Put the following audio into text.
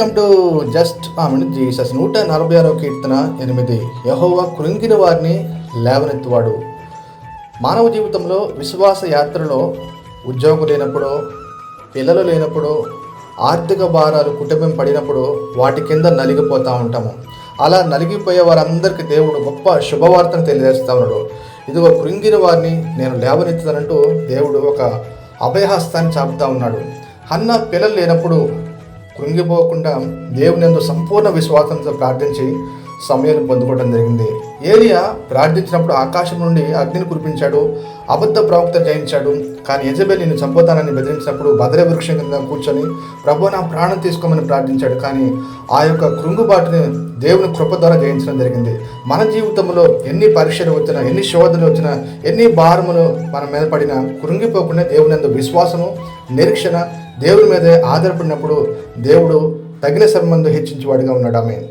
Welcome to just ఆమెను Jesus నూట నలభై ఆరో కీర్తన ఎనిమిది. యహోవా కృంగిన వారిని లేవనెత్తువాడు. మానవ జీవితంలో విశ్వాస యాత్రలో ఉద్యోగం లేనప్పుడు పిల్లలు లేనప్పుడు ఆర్థిక భారాలు కుటుంబం పడినప్పుడు వాటి కింద నలిగిపోతూ ఉంటాము. అలా నలిగిపోయే వారందరికీ దేవుడు గొప్ప శుభవార్తను తెలియజేస్తా ఉన్నాడు. ఇదిగో కృంగిన వారిని నేను లేవనెత్తుతానంటూ దేవుడు ఒక అభయహస్తాన్ని చాపుతా ఉన్నాడు. అన్న పిల్లలు లేనప్పుడు కృంగిపోకుండా దేవుని ఎందు సంపూర్ణ విశ్వాసంతో ప్రార్థించి సమయాన్ని పొందుకోవడం జరిగింది. ఏలియా ప్రార్థించినప్పుడు ఆకాశం నుండి అగ్నిని కురిపించాడు అబద్ధ ప్రవక్త జయించాడు. కానీ యజబెల్ నేను చంపుతానని బెదిరించినప్పుడు భద్ర వృక్షం కింద కూర్చొని ప్రభు నా ప్రాణం తీసుకోమని ప్రార్థించాడు. కానీ ఆ యొక్క కృంగుబాటుని దేవుని కృప ద్వారా జయించడం జరిగింది. మన జీవితంలో ఎన్ని పరీక్షలు వచ్చినా ఎన్ని శోధనలు వచ్చినా ఎన్ని భారములు మన మీద పడినా కృంగిపోకుండా దేవుని యందు విశ్వాసము నిరీక్షణ దేవుని మీద ఆధారపడినప్పుడు దేవుడు తగిన సంబంధం హెచ్చించేవాడిగా ఉన్నాడు. ఆమె